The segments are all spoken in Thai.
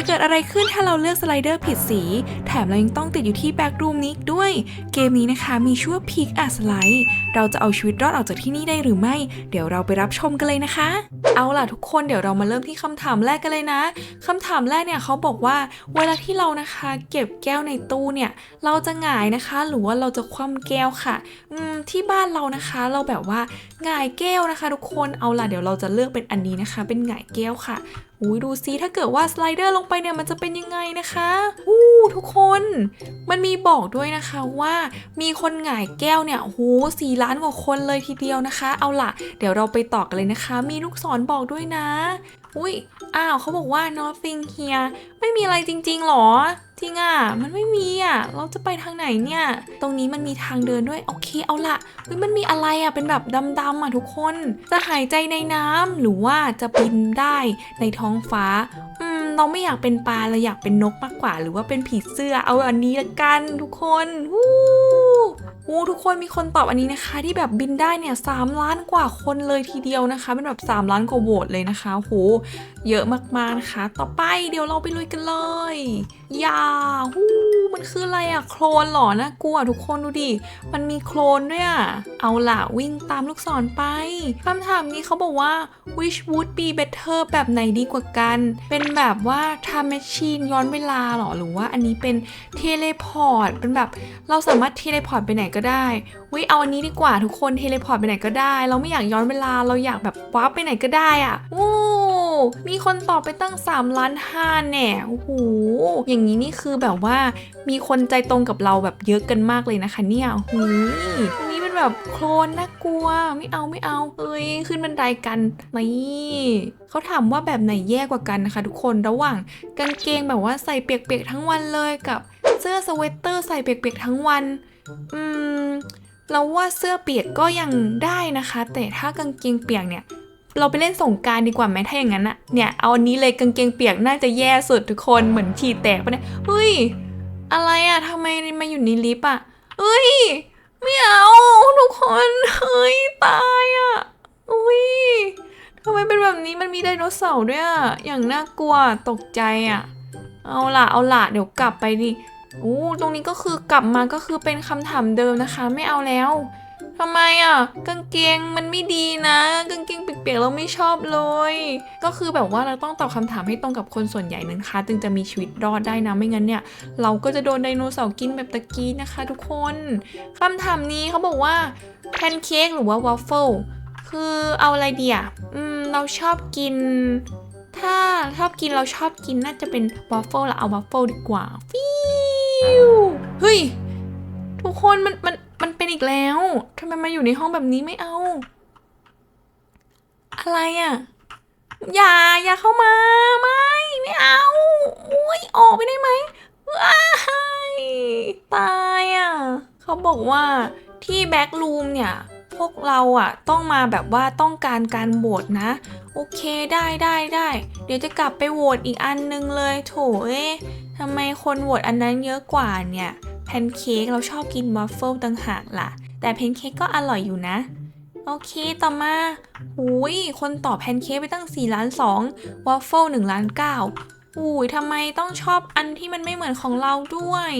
จะเกิดอะไรขึ้นถ้าเราเลือกสไลเดอร์ผิดสี แถมเรายังต้องติดอยู่ที่แบ็กรูมนี้ด้วย เกมนี้นะคะมีชื่อว่าพีคอาสไลด์เราจะเอาชีวิตรอดออกจากที่นี่ได้หรือไม่ เดี๋ยวเราไปรับชมกันเลยนะคะ เอาล่ะทุกคนเดี๋ยวเรามาเริ่มที่คำถามแรกกันเลยนะคำถามแรกเนี่ยเขาบอกว่าเวลาที่เรานะคะ เก็บแก้วในตู้เนี่ยเราจะหงายนะคะ หรือว่าเราจะคว่ำแก้วค่ะอืมที่บ้านเรานะคะ เราแบบว่าหงายแก้วนะคะ ทุกคนเอาล่ะเดี๋ยวเราจะเลือกเป็นอันนี้นะคะ เป็นหงายแก้วค่ะ อุ้ยดูซิถ้าเกิดว่าสไลเดอร์ลงไปเนี่ยมันจะเป็นยังไงนะคะอู้ทุกคนมันมีบอกด้วยนะคะว่ามีคนหงายแก้วเนี่ยโอ้โหสี่ล้านกว่าคนเลยทีเดียวนะคะ เอาล่ะ เดี๋ยวเราไปต่อกันเลยนะคะ มีลูกศรบอกด้วยนะ อุ้ยอ้าวเขาบอกว่า nothing here ไม่มีอะไรจริงๆหรอ จริงอะมันไม่มีอะ เราจะไปทางไหนเนี่ย ตรงนี้มันมีทางเดินด้วย โอเคเอาละเฮ้ยมันมีอะไรอะ เป็นแบบดำๆอะทุกคน จะหายใจในน้ำหรือว่าจะบินได้ในท้องฟ้า อืม เราไม่อยากเป็นปลาเราอยากเป็นนกมากกว่า หรือว่าเป็นผีเสื้อ เอาอันนี้ละกันทุกคนวู้ วู้ทุกคนมีคนตอบอันนี้นะคะ ที่แบบบินได้เนี่ยสามล้านกว่าคนเลยทีเดียวนะคะ เป็นแบบ 3 ล้านกว่าโหวตเลยนะคะโหเยอะมากๆนะคะ ต่อไปเดี๋ยวเราไปลุยกันเลยยาฮู้มันคืออะไรอะโคลนเหรอนะกลัวทุกคนดูดิ มันมีโคลนด้วยอะเอาล่ะวิ่งตามลูกศรไปคำถามนี้เขาบอกว่า which would be better แบบไหนดีกว่ากัน เป็นแบบว่า time machine ย้อนเวลาเหรอหรือว่าอันนี้เป็น teleport เป็นแบบเราสามารถ teleport ไปไหนก็ได้วิเอาอันนี้ดีกว่าทุกคน teleport ไปไหนก็ได้ เราไม่อยากย้อนเวลาเราอยากแบบว้าร์ปไปไหนก็ได้อะโอ้มีคนตอบไปตั้ง3ล้านห้าแน่โอ้โหอย่างนี้นี่คือแบบว่ามีคนใจตรงกับเราแบบเยอะกันมากเลยนะคะเนี่ยหูยนนี้เป็นแบบโคลนน่ากลัวไม่เอาไม่เอาเอ้ยขึ้นบันไดกันนี่เขาถามว่าแบบไหนแย่กว่ากันนะคะ ทุกคนระหว่างกางเกงแบบว่าใส่เปียกๆทั้งวันเลยกับเสื้อสเวตเตอร์ใส่เปียกๆทั้งวัน อืม เราว่าเสื้อเปียกก็ยังได้นะคะ แต่ถ้ากางเกงเปียกเนี่ย เราไปเล่นสงการดีกว่าไหมถ้าอย่างนั้นอะเนี่ยเอาอันนี้เลยกางเกงเปียกน่าจะแย่สุดทุกคนเหมือนฉี่แตกปะเนี่ยเฮ้ย อะไรอะทำไมมาอยู่ในลิฟต์อะเฮ้ยไม่เอาทุกคนเฮ้ยตายอะอุ้ยทำไมเป็นแบบนี้มันมีไดโนเสาร์ด้วยอะอย่างน่ากลัวตกใจอะเอาล่ะเอาล่ะเดี๋ยวกลับไปดิ โอ้ตรงนี้ก็คือกลับมาก็คือเป็นคำถามเดิมนะคะ ไม่เอาแล้วทำไมอะกางเกงมันไม่ดีนะกางเกงเปียกๆเราไม่ชอบเลย ก็คือแบบว่าเราต้องตอบคำถามให้ตรงกับคนส่วนใหญ่นะคะ จึงจะมีชีวิตรอดได้นะไม่งั้นเนี่ย เราก็จะโดนไดโนเสาร์กินแบบตะกี้นะคะ ทุกคนคำถามนี้เขาบอกว่าแพนเค้กหรือว่าวอฟเฟิลคือเอาอะไรดีอะอืมเราชอบกิน ถ้าชอบกินเราชอบกินน่าจะเป็นวอฟเฟิลละเอาวอฟเฟิลดีกว่าฟิวเฮ้ย ทุกคนมันมันมันเป็นอีกแล้วทำไมมาอยู่ในห้องแบบนี้ไม่เอา อะไรอะ่ะ อย่าอย่าเข้ามา ไม่ไม่เอาอุ้ยออกไปได้ไหมว้ายตายอะ่ะ เขาบอกว่าที่แบ็กรูมเนี่ย พวกเราอะ่ะต้องมาแบบว่าต้องการการโหวตนะ โอเคได้ได้ได้ เดี๋ยวจะกลับไปโหวตอีกอันนึงเลย โถเอ๊ะทำไมคนโหวตอันนั้นเยอะกว่าเนี่ยแพนเค้กเราชอบกินวัฟเฟิลต่างหากล่ะ แต่แพนเค้กก็อร่อยอยู่นะ โอเคต่อมาหุยคนตอบแพนเค้กไปตั้ง4ล้าน2วัฟเฟิล1ล้าน9อุ้ยทำไมต้องชอบอันที่มันไม่เหมือนของเราด้วย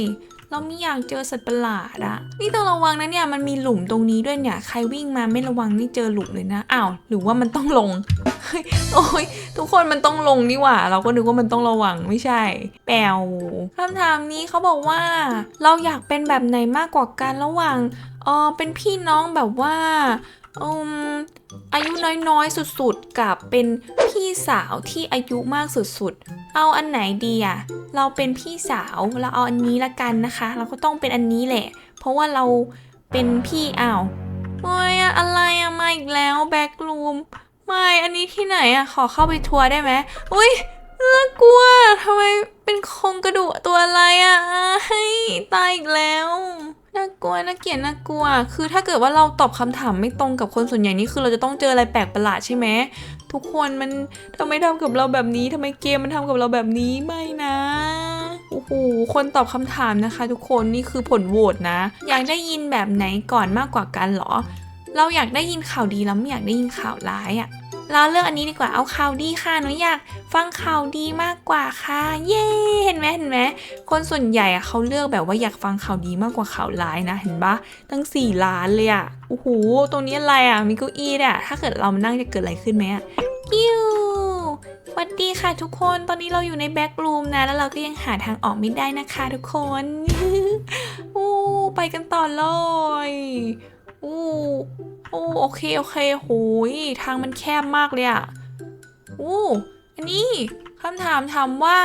เราไม่อยากเจอสัตว์ประหลาดอะนี่ต้องระวังนะเนี่ยมันมีหลุมตรงนี้ด้วยเนี่ย ใครวิ่งมาไม่ระวังนี่เจอหลุมเลยนะอ้าวหรือว่ามันต้องลงโอ้ยทุกคนมันต้องลงนี่หว่า เราก็นึกว่ามันต้องระวังไม่ใช่ แปลวคำถามนี้เขาบอกว่า เราอยากเป็นแบบไหนมากกว่ากันระหว่างเออเป็นพี่น้องแบบว่า อืมอายุน้อยๆ สุดๆ กับเป็นพี่สาวที่อายุมากสุดๆ เอาอันไหนดีอะเราเป็นพี่สาวเราเอาอันนี้ละกันนะคะ เราก็ต้องเป็นอันนี้แหละ เพราะว่าเราเป็นพี่อ้าวโอ้ยอะไรอะมาอีกแล้วแบ็กรูมไม่อันนี้ที่ไหนอะขอเข้าไปทัวร์ได้ไหมอุ้ยน่ากลัวทำไมเป็นโครงกระดูกตัวอะไรอะให้ยตายอีกแล้ว น่ากลัวน่าเกลียดน่ากลัว คือถ้าเกิดว่าเราตอบคำถามไม่ตรงกับคนส่วนใหญ่นี่คือเราจะต้องเจออะไรแปลกประหลาดใช่ไหมทุกคนมันทำไมทำกับเราแบบนี้ทำไมเกมมันทำกับเราแบบนี้ไม่นะโอ้โหคนตอบคำถามนะคะ ทุกคนนี่คือผลโหวตนะ อยากได้ยินแบบไหนก่อนมากกว่ากันเหรอ เราอยากได้ยินข่าวดีแล้วไม่อยากได้ยินข่าวร้ายอะ่ะ เราเลือกอันนี้ดีกว่าเอาข่าวดีค่ะหนูอยากฟังข่าวดีมากกว่าค่ะเย้เห็นไหมเห็นไหมคนส่วนใหญ่อะเขาเลือกแบบว่าอยากฟังข่าวดีมากกว่าข่าวร้ายนะ เห็นปะตั้งสี่ล้านเลยอะโอ้โหตรงนี้อะไรอะมีเก้าอี้เนี่ยถ้าเกิดเรามานั่งจะเกิดอะไรขึ้นไหมอะกิ้วสวัสดีค่ะทุกคนตอนนี้เราอยู่ในแบ็กรูมนะ แล้วเราก็ยังหาทางออกไม่ได้นะคะทุกคนอู้ไปกันต่อเลยอู้ อู้โอเคโอเคโหยทางมันแคบมากเลยอะอู้อันนี้คำถามถามว่า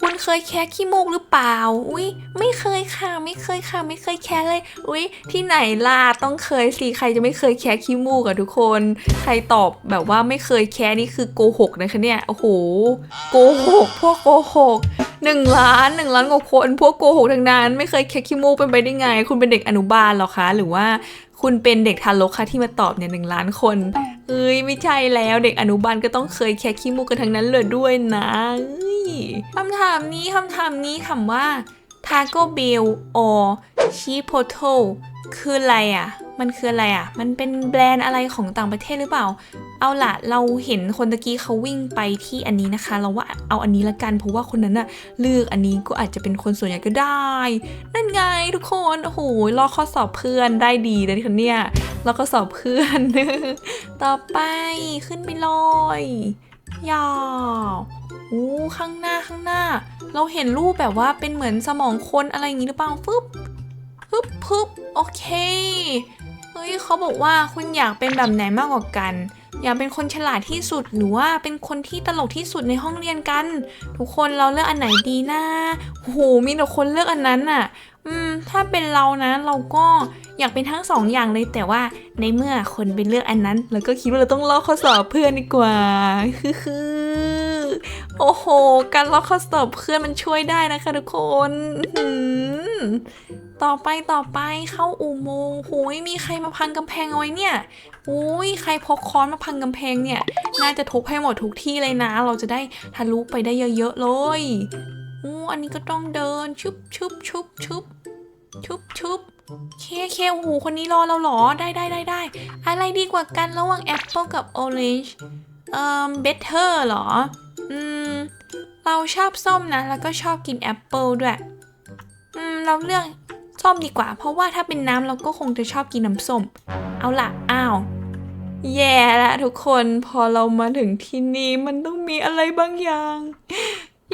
คุณเคยแคะขี้มูกหรือเปล่า อุ้ยไม่เคยค่ะ ไม่เคยค่ะ ไม่เคยแคะเลย อุ้ยที่ไหนล่ะต้องเคยสิใครจะไม่เคยแคะขี้มูกอะทุกคน ใครตอบแบบว่าไม่เคยแคะนี่คือโกหกนะคะเนี่ยโอ้โหโกหกพวกโกหกหนึ่งล้านหนึ่งล้านกว่าคนพวกโกหกทั้งนั้น ไม่เคยแคะขี้มูกเป็นไปได้ไง คุณเป็นเด็กอนุบาลหรอคะ หรือว่า คุณเป็นเด็กทารกคะที่มาตอบเนี่ยหนึ่งล้านคน เอ้ยไม่ใช่แล้วเด็กอนุบาลก็ต้องเคยแคะขี้มูกกันทั้งนั้นเลยด้วยนะเอ้ยคำถามนี้คำถามนี้ถามว่า Taco Bell or Chipotle คืออะไรอะ มันคืออะไรอะ มันเป็นแบรนด์อะไรของต่างประเทศหรือเปล่า เอาล่ะ เราเห็นคนตะกี้เขาวิ่งไปที่อันนี้นะคะ เราว่าเอาอันนี้ละกัน เพราะว่าคนนั้นน่ะเลือกอันนี้ก็อาจจะเป็นคนส่วนใหญ่ก็ได้ นั่นไงทุกคน โอ้โห ลอกข้อสอบเพื่อนได้ดีเลยคนเนี่ยลอกข้อสอบเพื่อน ต่อไปขึ้นไปเลยยาวโอ้ข้างหน้าข้างหน้า เราเห็นรูปแบบว่าเป็นเหมือนสมองคนอะไรอย่างนี้หรือเปล่าฟึบฟึบฟึบโอเค ฮ้ยเขาบอกว่าคุณอยากเป็นแบบไหนมากกว่ากัน อยากเป็นคนฉลาดที่สุดหรือว่าเป็นคนที่ตลกที่สุดในห้องเรียนกัน ทุกคนเราเลือกอันไหนดีนะโอ้โหมีแต่คนเลือกอันนั้นน่ะ อืม ถ้าเป็นเรานะ เราก็อยากเป็นทั้งสองอย่างเลยแต่ว่าในเมื่อคนไปเลือกอันนั้นเราก็คิดว่าเราต้องลอกข้อสอบเพื่อนดีกว่าคือโอ้โห การลอกข้อสอบเพื่อนมันช่วยได้นะคะทุกคนอื ต่อไปต่อไปเข้าอุโมงค์โอ้ยมีใครมาพังกำแพงเอาไว้เนี่ยโอ้ยใครพกค้อนมาพังกำแพงเนี่ย น่าจะทุบให้หมดทุกที่เลยนะ เราจะได้ทะลุไปได้เยอะๆเลยอู้อันนี้ก็ต้องเดินชุบชุบชุบชุบชุบชุบเคเคโอ้โหคนนี้รอเราเหรอได้ได้ได้ได้อะไรดีกว่ากันระหว่างแอปเปิลกับออเรนจ์เอ่อเบเทอร์เหรอ อืม เราชอบส้มนะ แล้วก็ชอบกินแอปเปิลด้วย อืม เราเลือก ส้มดีกว่า เพราะว่าถ้าเป็นน้ำเราก็คงจะชอบกินน้ำส้ม เอาละอ้าว แย่ละทุกคนพอเรามาถึงที่นี่มันต้องมีอะไรบางอย่าง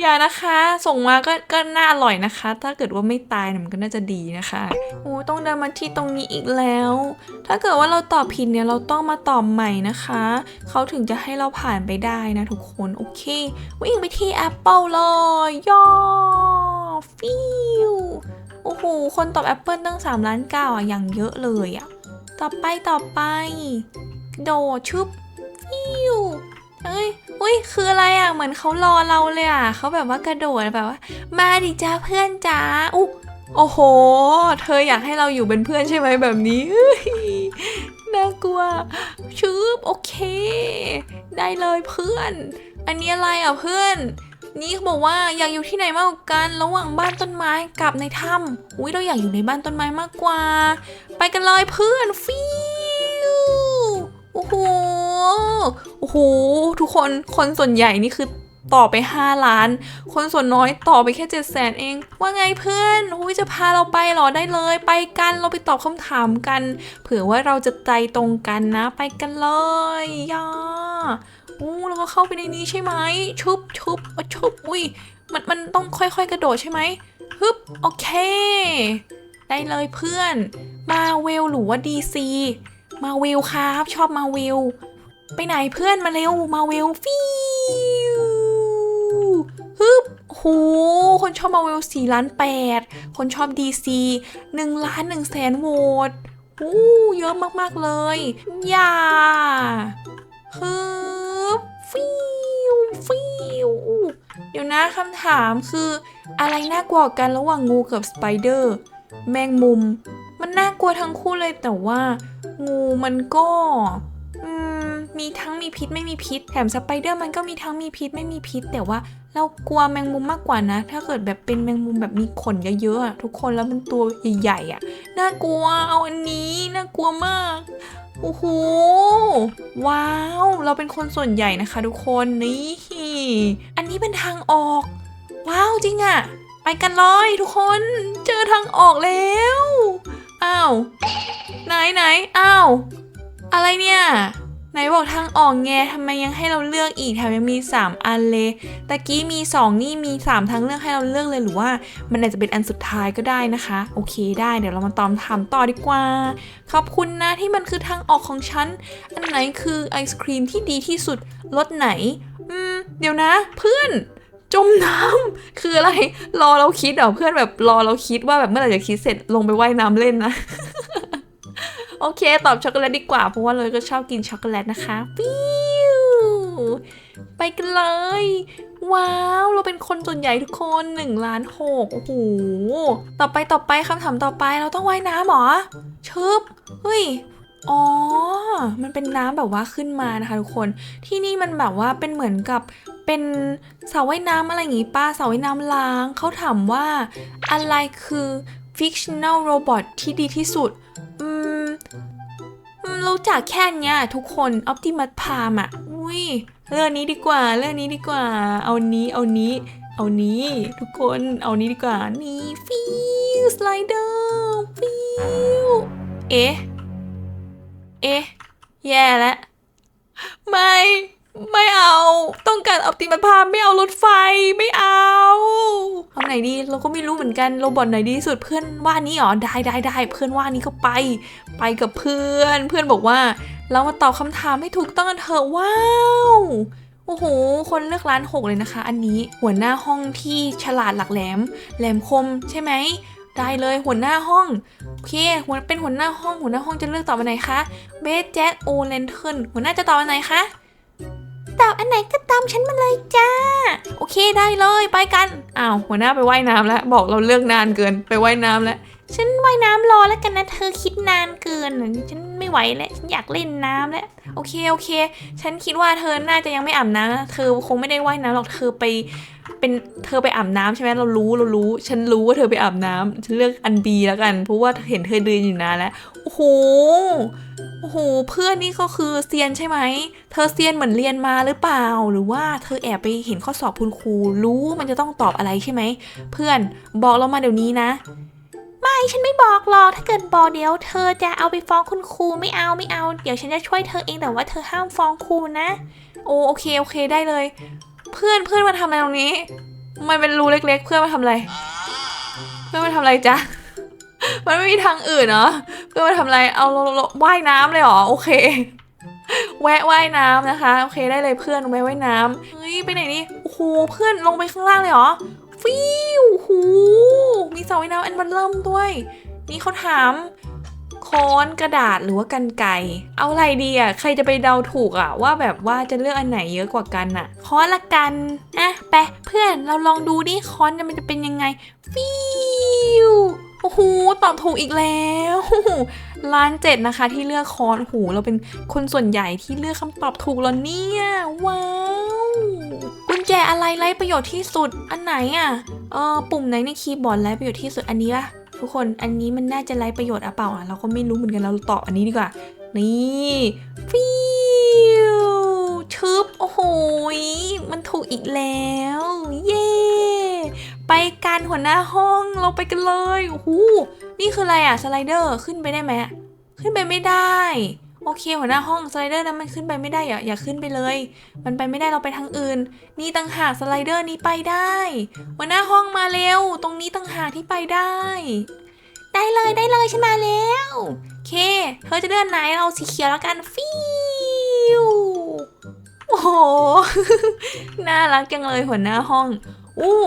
อย่านะคะ ส่งมาก็ก็น่าอร่อยนะคะ ถ้าเกิดว่าไม่ตายมันก็น่าจะดีนะคะโอ้ต้องเดินมาที่ตรงนี้อีกแล้ว ถ้าเกิดว่าเราตอบผิดเนี่ยเราต้องมาตอบใหม่นะคะเขาถึงจะให้เราผ่านไปได้นะทุกคนโอเค วิ่งไปที่ Apple เลยย่อฟิว โอ้โห คนตอบ Apple ตั้ง 3 ล้านเก้าอะ อย่างเยอะเลยอะ ต่อไปต่อไป โดชึบฟิวเอ้ย อุ้ย คืออะไรอะ เหมือนเขารอเราเลยอะ เขาแบบว่ากระโดดแบบว่า มาดิจ้าเพื่อนจ้าอุ๊โอ้โห เธออยากให้เราอยู่เป็นเพื่อนใช่ไหมแบบนี้น่ากลัวชืบโอเค ได้เลยเพื่อน อันนี้อะไรอะเพื่อน นี่เขาบอกว่าอยากอยู่ที่ไหนมากกว่ากันระหว่างบ้านต้นไม้กับในถ้ำอุ้ยเราอยากอยู่ในบ้านต้นไม้มากกว่า ไปกันเลยเพื่อนฟิวโอ้โหโอ้โหทุกคนคนส่วนใหญ่นี่คือต่อไป 5 ล้าน คนส่วนน้อยต่อไปแค่7 0 0 0 0เอง ว่าไงเพื่อนอุ้ยจะพาเราไปเหรอได้เลย ไปกันเราไปตอบคำถามกัน เผื่อว่าเราจะใจตรงกันนะ ไปกันเลยย่า อู้แล้วก็เข้าไปในนี้ใช่ไหมชุบชุบอะชุบอุ้ยมันมันต้องค่อยๆ กระโดดใช่ไหมฮึบโอเค ได้เลยเพื่อน มาเวลหรือว่าดีซีมาเวลครับชอบมาเวลไปไหนเพื่อนมาเร็วมาเวลฟิวฮึบโหคนชอบมาเวล4ล้าน8คนชอบ DC 1ล้าน1แสนโหวตอู้เยอะมากๆเลย อย่า ฮึบฟิวฟิวเดี๋ยวนะคำถามคืออะไรน่ากลัวกันระหว่างงูกับสไปเดอร์ แมงมุม มันน่ากลัวทั้งคู่เลยแต่ว่า งูมันก็มมีทั้งมีพิษไม่มีพิษ แถมสไปเดอร์มันก็มีทั้งมีพิษไม่มีพิษ แต่ว่าเรากลัวแมงมุมมากกว่านะ ถ้าเกิดแบบเป็นแมงมุมแบบมีขนเยอะๆทุกคนแล้วมันตัวใหญ่ๆอะน่ากลัวเอาอันนี้น่ากลัวมาก โอ้โห ว้าว เราเป็นคนส่วนใหญ่นะคะทุกคนนี่ อันนี้เป็นทางออก ว้าวจริงอะไปกันเลยทุกคน เจอทางออกแล้วอ้าวไหนไหนอ้าวอะไรเนี่ย ไหนบอกทางออกไงทำไมยังให้เราเลือกอีกแถมยังมี 3 อันเลยตะกี้มี 2 นี่มี 3 ทางเลือกให้เราเลือกเลยหรือว่า มันอาจจะเป็นอันสุดท้ายก็ได้นะคะ โอเคได้เดี๋ยวเรามาตอมถามต่อดีกว่า ขอบคุณนะที่มันคือทางออกของฉัน อันไหนคือไอศครีมที่ดีที่สุดรสไหน อืม เดี๋ยวนะ เพื่อนจมน้ำคืออะไร รอเราคิดเหรอเพื่อนแบบรอเราคิดว่าแบบเมื่อไหร่จะคิดเสร็จลงไปว่ายน้ำเล่นนะ โอเค ตอบช็อกโกแลตดีกว่า เพราะว่าเลยก็ชอบกินช็อกโกแลตนะคะปิ้วไปกันเลย ว้าว เราเป็นคนส่วนใหญ่ทุกคน1ล้านหกโอ้โห ต่อไปต่อไปคำถามต่อไปเราต้องว่ายน้ำหรอชึบเฮ้ยอ๋อ มันเป็นน้ำแบบว่าขึ้นมานะคะทุกคน ที่นี่มันแบบว่าเป็นเหมือนกับเป็นสระว่ายน้ำอะไรอย่างงี้ป้าสระว่ายน้ำล้าง เขาถามว่าอะไรคือ fictional robot ที่ดีที่สุด อืมรู้จักแค่เนี้ยทุกคน Optimus Prime อะ อุ้ยเรื่องนี้ดีกว่า เรื่องนี้ดีกว่า เอานี้เอานี้ เอานี้ ทุกคนเอานี้ดีกว่า นี่ฟิวสไลเดอร์ฟิวเอ๊ะ เอ๊ะ แย่แล้วไม่ ไม่เอา ต้องการออปติมัสพามไม่เอารถไฟไม่เอาเอาไหนดีเราก็ไม่รู้เหมือนกันโรบอทไหนดีที่สุดเพื่อนว่านี้เหรอได้ได้ได้เพื่อนว่านี้ก็ไป ไปกับเพื่อน เพื่อนบอกว่า เรามาตอบคำถามให้ถูกต้องกันเถอะว้าวโอ้โห คนเลือกร้านหกเลยนะคะ อันนี้หัวหน้าห้องที่ฉลาดหลักแหลม แหลมคมใช่ไหมได้เลยหัวหน้าห้องโอเคหัวเป็นหัวหน้าห้องหัวหน้าห้องจะเลือกตอบอันไหนคะเบสแจ็คโอเลนเทิร์นหัวหน้าจะตอบอันไหนคะ ตอบอันไหนก็ตามฉันมาเลยจ้า โอเคได้เลยไปกันอ้าวหัวหน้าไปว่ายน้ำแล้ว บอกเราเลือกนานเกินไปว่ายน้ำแล้ว ฉันว่ายน้ำรอแล้วกันนะเธอคิดนานเกินฉันไม่ไหวแล้วฉันอยากเล่นน้ำแล้วโอเคโอเค ฉันคิดว่าเธอน่าจะยังไม่อาบน้ำเธอคงไม่ได้ว่ายน้ำหรอกเธอไปเป็นเธอไปอาบน้ำใช่ไหมเรารู้เรารู้ ฉันรู้ว่าเธอไปอาบน้ำฉันเลือกอันบีแล้วกัน เพราะว่าเห็นเธอเดินอยู่นานแล้ว โอ้โห โอ้โห เพื่อนนี่ก็คือเซียนใช่ไหม เธอเซียนเหมือนเรียนมาหรือเปล่า หรือว่าเธอแอบไปเห็นข้อสอบคุณครู รู้มันจะต้องตอบอะไรใช่ไหม เพื่อนบอกเรามาเดี๋ยวนี้นะ ไม่ฉันไม่บอกหรอก ถ้าเกิดบอกเดี๋ยว เธอจะเอาไปฟ้องคุณครูไม่เอาไม่เอา เดี๋ยวฉันจะช่วยเธอเองแต่ว่าเธอห้ามฟ้องครูนะ โอโอเคโอเคได้เลย เพื่อนเพื่อนมาทำอะไรตรงนี้ มันเป็นรูเล็ก ๆ เพื่อนมาทำอะไร เพื่อนมาทำอะไรจ๊ะ มันไม่มีทางอื่นเหรอเพื่อนมาทำอะไรเอาเราว่ายน้ำเลยเหรอโอเค แวะว่ายน้ำนะคะ โอเคได้เลยเพื่อนแวะว่ายน้ำเฮ้ยไปไหนนี่โอ้โหเพื่อนลงไปข้างล่างเลยเหรอฟิวหูมีเสาว่ายน้ำอันมันเริ่มด้วย นี่เขาถามค้อนกระดาษหรือว่ากันไกเอาอะไรดีอะใครจะไปเดาถูกอะ ว่าแบบว่าจะเลือกอันไหนเยอะกว่ากันอะค้อนละกันอะไปเพื่อนเราลองดูดิค้อนมันจะเป็นยังไงฟิว โอ้โหตอบถูกอีกแล้วล้านเจ็ดนะคะ ที่เลือกคอนโอ้โหเราเป็นคนส่วนใหญ่ที่เลือกคำตอบถูกแล้วเนี่ย ว้าวกุญแจอะไรไร้ประโยชน์ที่สุดอันไหนอะเออปุ่มไหนในคีย์บอร์ดไร้ประโยชน์ที่สุดอันนี้ปะทุกคนอันนี้มันน่าจะไร้ประโยชน์อะเปล่าอะเราก็ไม่รู้เหมือนกันเราตอบอันนี้ดีกว่า นี่ฟิวชึบโอ้โหมันถูกอีกแล้ว เย กันหัวหน้าห้องเราไปกันเลยโอ้โหนี่คืออะไรอะสไลเดอร์ขึ้นไปได้ไหมขึ้นไปไม่ได้ โอเคหัวหน้าห้องสไลเดอร์นั้นมันขึ้นไปไม่ได้อย่าอย่าขึ้นไปเลย มันไปไม่ได้เราไปทางอื่น นี่ต่างหากสไลเดอร์นี้ไปได้ หัวหน้าห้องมาเร็ว ตรงนี้ต่างหากที่ไปได้ ได้เลยได้เลยฉันมาแล้วโอเค เธอจะเลือกไหนเราสีเขียวแล้วกันฟิวโอ้โห น่ารักจังเลยหัวหน้าห้อง อู้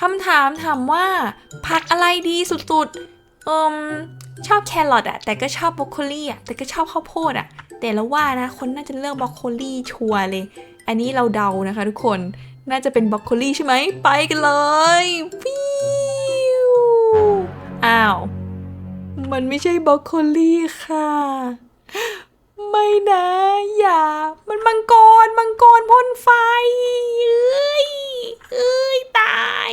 คำถามถามว่า ผักอะไรดีสุดๆ เอิมชอบแครอทอะแต่ก็ชอบบรอกโคลีอะแต่ก็ชอบข้าวโพดอะแต่ละว่านะ คนน่าจะเลือกบรอกโคลีชัวร์เลย อันนี้เราเดานะคะทุกคนน่าจะเป็นบรอกโคลีใช่ไหมไปกันเลยฟิวอ้าว มันไม่ใช่บรอกโคลีค่ะ ไม่นะ อย่า มันมังกรมังกรพ่นไฟเอ้ย เอ้ยตาย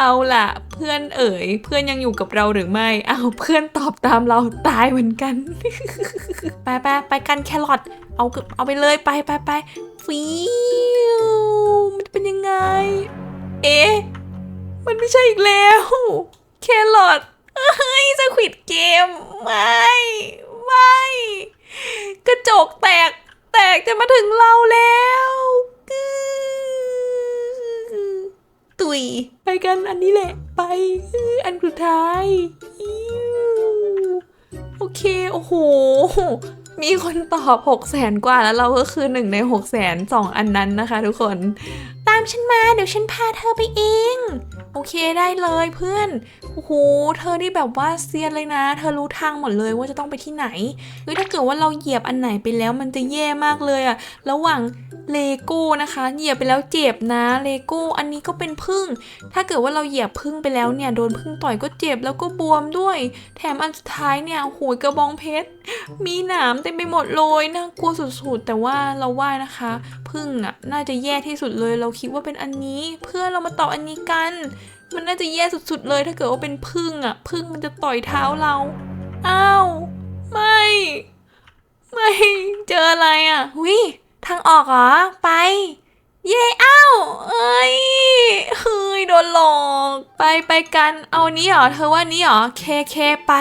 เอาล่ะ เพื่อนเอ๋ย เพื่อนยังอยู่กับเราหรือไม่ เอาเพื่อนตอบตามเราตายเหมือนกัน ไปไปไปกันแครอทเอาเกือบเอาไปเลยไปไปไปฟิวมันเป็นยังไง เอ๊ะมันไม่ใช่อีกแล้ว แครอทเฮ้ยสควิดเกม ไม่ ไม่ กระจกแตก แตกจะมาถึงเราแล้วกึ ตุย ไปกันอันนี้แหละ ไปอันสุดท้ายโอเค โอ้โห มีคนตอบ6 0แสนกว่าแล้วเราก็คือหนึ่งใน6 0แสนสองอันนั้นนะคะทุกคน ตามฉันมาเดี๋ยวฉันพาเธอไปเอง โอเคได้เลยเพื่อนโอ้โห เธอนี่แบบว่าเซียนเลยนะ เธอรู้ทางหมดเลยว่าจะต้องไปที่ไหน เฮ้ย ถ้าเกิดว่าเราเหยียบอันไหนไปแล้วมันจะแย่มากเลยอะระหว่างเลโก้นะคะ เหยียบไปแล้วเจ็บนะ เลโก้ อันนี้ก็เป็นพึ่ง ถ้าเกิดว่าเราเหยียบพึ่งไปแล้วเนี่ย โดนพึ่งต่อยก็เจ็บแล้วก็บวมด้วย แถมอันสุดท้ายเนี่ยโอ้โหกระบองเพชร มีหนามเต็มไปหมดเลยน่ากลัวสุดๆ แต่ว่าเราว่านะคะ พึ่งอะ น่าจะแย่ที่สุดเลย เราคิดว่าเป็นอันนี้ เพื่อเรามาต่ออันนี้กัน มันน่าจะแย่สุดๆเลยถ้าเกิดว่าเป็นพึ่งอะพึ่งมันจะต่อยเท้าเราอ้าวไม่ ไม่เจออะไรอะหุยทางออกเหรอไป เย่อ้าวเอ้ยเฮ้ยโดนหลอกไปไปกันเอานี้เหรอเธอว่านี้เหรอเคเคไป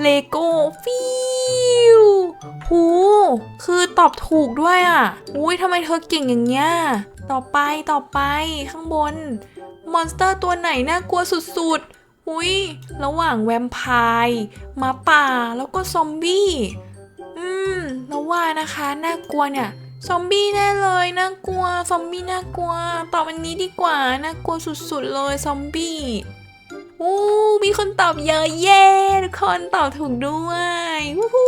เลโก้ฟิวหูคือตอบถูกด้วยอะ อุ้ยทำไมเธอเก่งอย่างเงี้ย ต่อไปต่อไปข้างบน มอนสเตอร์ตัวไหนน่ากลัวสุดๆ อุ้ยระหว่างแวมไพร์หมาป่าแล้วก็ซอมบี้ อืมแล้วว่านะคะน่ากลัวเนี่ยซอมบี้แน่เลยน่ากลัวซอมบี้น่ากลัวตอบอันนี้ดีกว่าน่ากลัวสุดๆเลยซอมบี้อู้มีคนตอบเยอะเย้ทุกคนตอบถูกด้วยวู้ฮู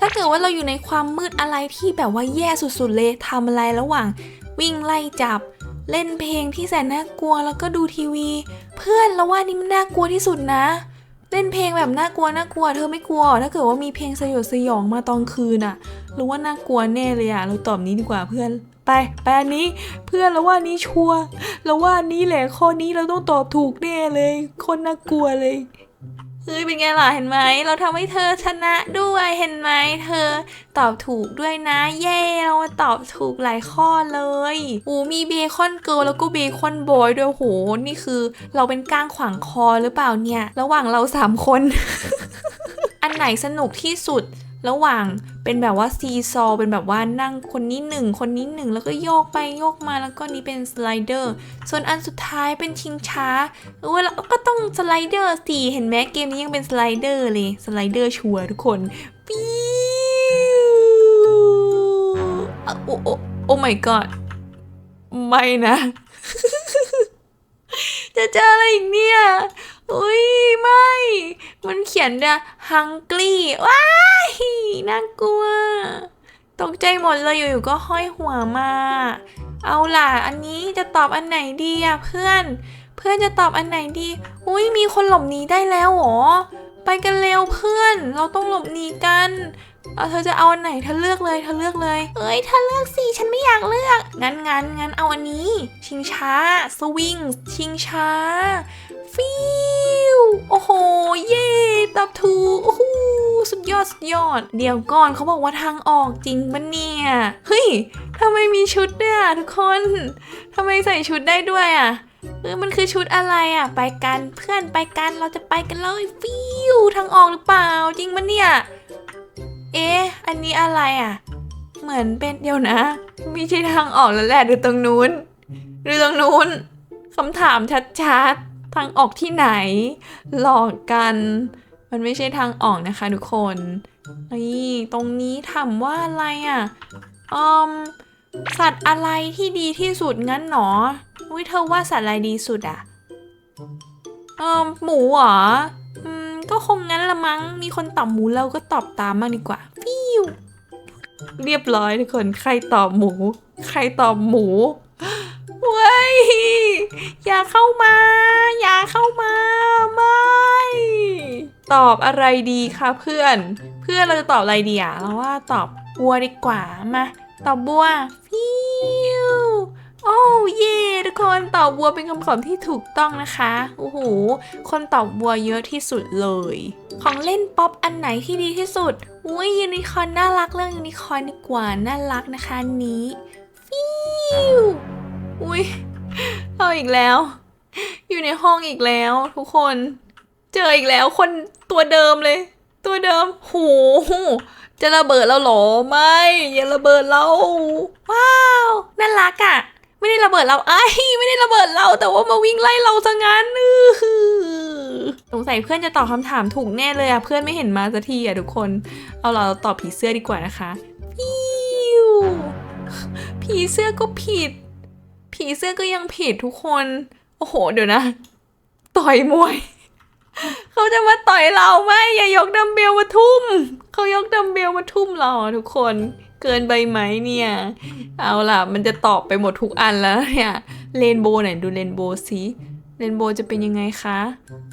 ถ้าเกิดว่าเราอยู่ในความมืดอะไรที่แบบว่าแย่สุดๆเลยทำอะไรระหว่าง วิ่งไล่จับ เล่นเพลงที่แสนน่ากลัวแล้วก็ดูทีวี เพื่อนเราว่านี่มันน่ากลัวที่สุดนะ เล่นเพลงแบบน่ากลัวน่ากลัว เธอไม่กลัวหรอถ้าเกิดว่ามีเพลงสยดสยองมาตอนคืนอะรู้ว่าน่ากลัวแน่เลยอะเราตอบนี้ดีกว่าเพื่อน ไปไปอันนี้เพื่อนเราว่านี้ชัวร์เราว่านี้แหละข้อนี้เราต้องตอบถูกแน่เลย คนน่ากลัวเลย เฮ้ยเป็นไงล่ะเห็นไหม เราทำให้เธอชนะด้วยเห็นไหม เธอตอบถูกด้วยนะ เย่เราตอบถูกหลายข้อเลยอูมีเบคอนเกิร์ลแล้วก็เบคอนบอยด้วยโหนี่คือ เราเป็นก้างขวางคอหรือเปล่าเนี่ย ระหว่างเราสามคน อันไหนสนุกที่สุด ระหว่างเป็นแบบว่าซีซอเป็นแบบว่านั่งคนนี้หนึ่งคนนี้หนึ่งแล้วก็โยกไปโยกมาแล้วก็นี้เป็นสไลเดอร์ส่วนอันสุดท้ายเป็นชิงช้าเออแล้วก็ต้องสไลเดอร์สิเห็นไหมเกมนี้ยังเป็นสไลเดอร์เลยสไลเดอร์ชัวร์ทุกคนปิ้วโอ้โอ้โอ้ my god ไม่นะ จะเจออะไรอีกเนี่ย อุ้ยไม่ มันเขียนเนี่ย hungry ว้ายน่ากลัว ตกใจหมดเลยอยู่ๆก็ห้อยหัวมา เอาล่ะ อันนี้จะตอบอันไหนดีอะเพื่อน เพื่อนจะตอบอันไหนดี อุ้ยมีคนหลบหนีได้แล้วหรอ ไปกันเร็วเพื่อน เราต้องหลบหนีกันเอาเธอจะเอาอันไหนเธอเลือกเลยเธอเลือกเลยเอ้ยเธอเลือกสิฉันไม่อยากเลือก งั้นงั้นงั้นเอาอันนี้ ชิงช้า สวิง ชิงช้า อบถูกโอ้โหสุดยอดสุดยอด เดี๋ยวก่อนเขาบอกว่าทางออกจริงปะเนี่ย เฮ้ยทำไมมีชุดด้วยอะทุกคนทำไมใส่ชุดได้ด้วยอะเออมันคือชุดอะไรอะ ไปกันเพื่อนไปกันเราจะไปกันเลยฟิวทางออกหรือเปล่า จริงปะเนี่ย เอ๊ะอันนี้อะไรอะ เหมือนเป็นเดี๋ยวนะไม่ใช่ทางออกแล้วแหละดูตรงนู้นดูตรงนู้นคำถามชัดๆทางออกที่ไหน หลอกกัน มันไม่ใช่ทางออกนะคะทุกคนนี่ตรงนี้ถามว่าอะไรอะอืมสัตว์อะไรที่ดีที่สุดงั้นหนออุ้ยเธอว่าสัตว์อะไรดีสุดอะเออหมูเหรออืมก็คงงั้นละมั้ง มีคนตอบหมูเราก็ตอบตามมางดีกว่าฟิวเรียบร้อยทุกคน ใครตอบหมู ใครตอบหมูเว้ย อย่าเข้ามา อย่าเข้ามา ไม่ ตอบอะไรดีคะเพื่อน เพื่อนเราจะตอบอะไรดีอะเราว่าตอบบัวดีกว่า มา ตอบบัว ฟิวโอ้เย่ทุกคนตอบวัวเป็นคำตอบที่ถูกต้องนะคะโอ้โหคนตอบวัวเยอะที่สุดเลย ของเล่นป๊อปอันไหนที่ดีที่สุดอุ้ยยูนิคอร์นน่ารักเรื่องยูนิคอร์นดีกว่าน่ารักนะคะนี้ฟิวอุ้ย เอาอีกแล้ว อยู่ในห้องอีกแล้ว ทุกคน เจออีกแล้วคนตัวเดิมเลย ตัวเดิมโหจะระเบิดเราหรอไม่อย่าระเบิดเราว้าวน่ารักอะ่ะ ไม่ได้ระเบิดเราไอ้ไม่ได้ระเบิดเรา แต่ว่ามาวิ่งไล่เราซะงั้นอือสงสัยเพื่อนจะตอบคำถามถูกแน่เลยอะเพื่อนไม่เห็นมาสักทีอะทุกคน เอาเราตอบผีเสื้อดีกว่านะคะ พิวผีเสื้อก็ผิด ผีเสื้อก็ยังผิดทุกคน โอ้โห เดี๋ยวนะ ต่อยมวย เขาจะมาต่อยเราไหมอย่ายกดัมเบลมาทุ่ม เขายกดัมเบลมาทุ่มเราอะทุกคน เกินไปไหมเนี่ย เอาล่ะ มันจะตอบไปหมดทุกอันแล้วเนี่ยเรนโบว์ไหนดูเรนโบว์สิเรนโบว์จะเป็นยังไงคะ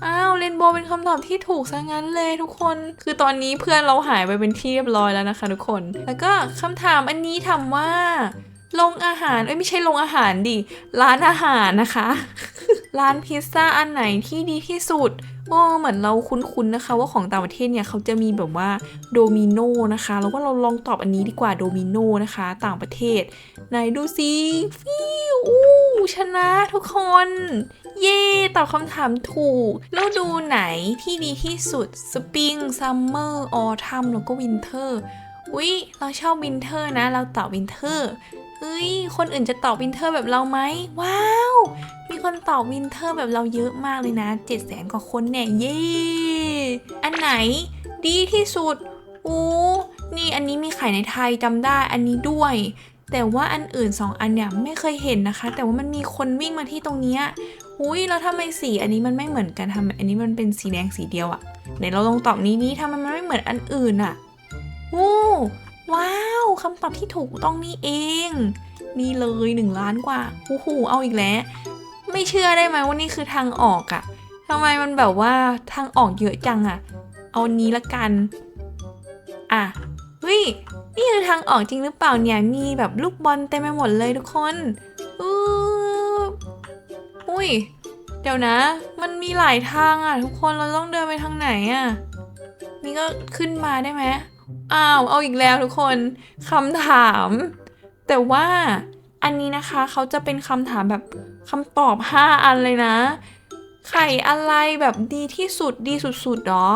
อ้าวเรนโบว์เป็นคำตอบที่ถูกซะงั้นเลยทุกคน คือตอนนี้เพื่อนเราหายไปเป็นที่เรียบร้อยแล้วนะคะ ทุกคน แล้วก็คำถามอันนี้ถามว่า โรงอาหาร เอ้ยไม่ใช่โรงอาหารดิ ร้านอาหารนะคะ ร้านพิซซ่าอันไหนที่ดีที่สุดโอ้เหมือนเราคุ้นๆนะคะ ว่าของต่างประเทศเนี่ยเขาจะมีแบบว่าโดมิโนนะคะแล้วก็เราลองตอบอันนี้ดีกว่าโดมิโนนะคะ ต่างประเทศไหนดูสิฟิวอู้ชนะทุกคน เย่ตอบคำถามถูกแล้วดูไหนที่ดีที่สุดสปริงซัมเมอร์ออทัมแล้วก็วินเทอร์อุ๊ยเราชอบวินเทอร์นะ เราตอบวินเทอร์ เฮ้ย คนอื่นจะตอบวินเทอร์แบบเราไหม ว้าว มีคนตอบวินเทอร์แบบเราเยอะมากเลยนะ 7 0 0 0 0 0 กว่าคนเนี่ย เย่อันไหนดีที่สุด อู้นี่อันนี้มีขายในไทยจำได้ อันนี้ด้วย แต่ว่าอันอื่น 2 อันเนี่ยไม่เคยเห็นนะคะ แต่ว่ามันมีคนวิ่งมาที่ตรงเนี้ยอุ้ยแล้วทำไมสีอันนี้มันไม่เหมือนกันทำไมอันนี้มันเป็นสีแดงสีเดียวอะไหนเราลองตอบนี้นี้ทำไมมันไม่เหมือนอันอื่นอะโอ้ ว้าวคำตอบที่ถูกต้องนี่เอง นี่เลยหนึ่งล้านกว่าโอ้โหเอาอีกแล้ว ไม่เชื่อได้ไหมว่านี่คือทางออกอะทำไมมันแบบว่าทางออกเยอะจังอะเอานี้ละกัน อะเฮ้ยนี่คือทางออกจริงหรือเปล่าเนี่ยมีแบบลูกบอลเต็มไปหมดเลยทุกคนอืออุ้ยเดี๋ยวนะ มันมีหลายทางอะทุกคนเราต้องเดินไปทางไหนอะนี่ก็ขึ้นมาได้ไหม อ้าวเอาอีกแล้วทุกคนคำถาม แต่ว่าอันนี้นะคะเขาจะเป็นคำถามแบบคำตอบ 5 อันเลยนะ ไข่อะไรแบบดีที่สุดดีสุดๆหรอ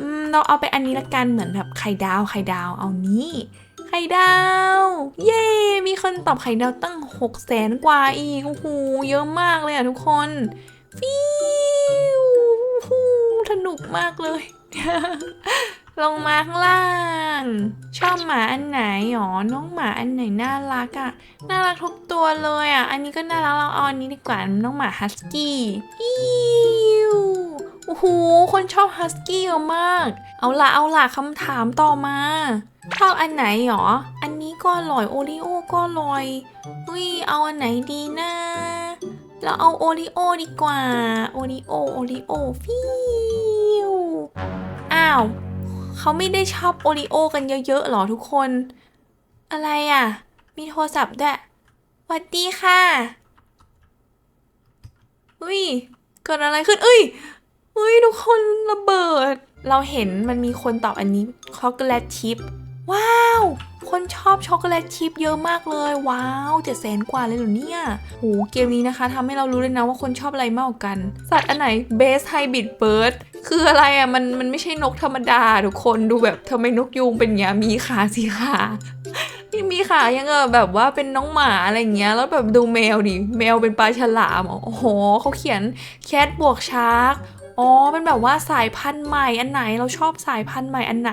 อืมเราเอาไปอันนี้ละกันเหมือนแบบไข่ดาวไข่ดาวเอานี้ ไข่ดาว เย้ มีคนตอบไข่ดาวตั้ง6 0แสนกว่าอีกโอ้โหเยอะมากเลยอะทุกคนฟิวฮู้สนุกมากเลย ลงมาข้างล่าง ชอบหมาอันไหนหรอน้องหมาอันไหนน่ารักอะ่ะน่ารักทุกตัวเลยอะ่ะอันนี้ก็น่ารักเราเอาอันนี้ดีกว่าน้องหมาฮัสกี้อิวโอ้โหคนชอบฮัสกี้เยอะมาก เอาละเอาละคำถามต่อมาชอบอันไหนหรอ อันนี้ก็อร่อยโอริโอก็อร่อยอุ้ยเอาอันไหนดีนะเราเอาโอริโอดีกว่า โอริโอโอริโอฟิวอ้าว เขาไม่ได้ชอบโอริโอกันเยอะๆหรอทุกคน อะไรอะ มีโทรศัพท์ด้วยหวัดดีค่ะอุ้ยเกิดอะไรขึ้นเอ้ยเฮ้ยทุกคนระเบิด เราเห็นมันมีคนตอบอันนี้ช็อกโกแลตชิพ ว้าว คนชอบช็อกโกแลตชิพเยอะมากเลย ว้าวเจ็ดแสนกว่าเลยเหรอเนี่ยโหเกมนี้นะคะทำให้เรารู้เลยนะว่าคนชอบอะไรมากกว่ากัน สัตว์อันไหน best hybrid bird คืออะไรอะมันมันไม่ใช่นกธรรมดาทุกคนดูแบบทำไมนกยูงเป็นอย่างมีขาสีขานี่มีขายังเออแบบว่าเป็นน้องหมาอะไรเงี้ย แล้วแบบดูแมวดิแมวเป็นปลาฉลามอ๋อโอ้โหเขาเขียนแคทบวกชาร์กอ๋อเป็นแบบว่าสายพันธุ์ใหม่อันไหนเราชอบสายพันธุ์ใหม่อันไหน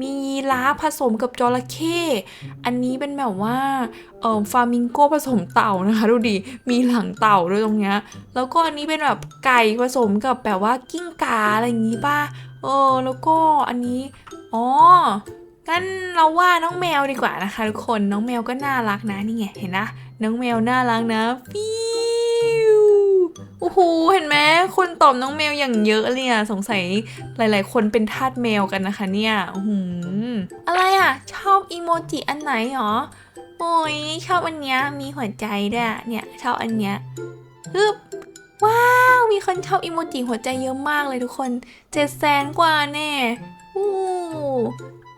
มียีราฟผสมกับจระเข้อันนี้เป็นแบบว่าเอ่อฟามิงโกผสมเต่านะคะ ดูดิมีหลังเต่าด้วยตรงเนี้ยแล้วก็อันนี้เป็นแบบไก่ผสมกับแบบว่ากิ้งก่าอะไรอย่างงี้ป่ะเออแล้วก็อันนี้อ๋องั้นเราว่าน้องแมวดีกว่านะคะทุกคนน้องแมวก็น่ารักนะนี่ไงเห็นนะน้องแมวน่ารักนะฟิว โอ้โหเห็นไหมคนตอบน้องแมวอย่างเยอะเลยอะสงสัยหลาย ๆ คนเป็นทาสแมวกันนะคะเนี่ยอื้อหืออะไรอะชอบอีโมจิอันไหนหรอโอ้ยชอบอันเนี้ยมีหัวใจด้วยอะเนี่ยชอบอันเนี้ยฮึบว้าว มีคนชอบอิโมจิหัวใจเยอะมากเลยทุกคนเจ็ดแสนกว่าแน่อู้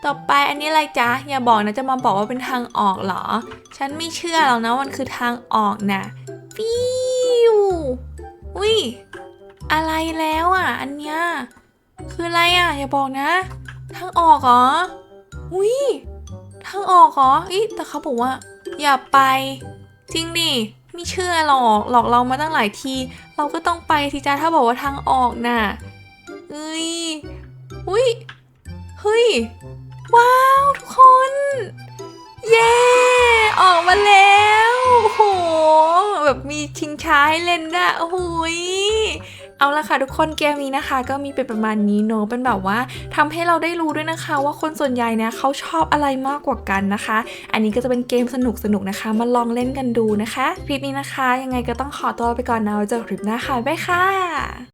ต่อไปอันนี้อะไรจ๊ะ อย่าบอกนะจะมาบอกว่าเป็นทางออกเหรอ ฉันไม่เชื่อหรอกนะมันคือทางออกนะ อุ้ย อะไรแล้วอะ อันเนี้ย คืออะไรอะ อย่าบอกนะ ทางออกเหรอ อุ้ย ทางออกเหรออีแต่เขาบอกว่า อย่าไป จริงดิ ไม่เชื่อหรอก หลอกเรามาตั้งหลายที เราก็ต้องไปสิจ้าถ้าบอกว่าทางออกน่ะเอ้ย อุ้ย เฮ้ย ว้าวทุกคน เย้ ออกมาแล้วโอ้โห แบบมีชิงช้าให้เล่นด้วยโอ้โหยเอาละค่ะทุกคนเกมนี้นะคะก็มีเป็นประมาณนี้เนอะเป็นแบบว่าทำให้เราได้รู้ด้วยนะคะ ว่าคนส่วนใหญ่เนี่ยเขาชอบอะไรมากกว่ากันนะคะ อันนี้ก็จะเป็นเกมสนุกๆนะคะ มาลองเล่นกันดูนะคะ คลิปนี้นะคะ ยังไงก็ต้องขอตัวไปก่อนนะไว้เจอกันคลิปหน้าค่ะบ๊ายค่ะ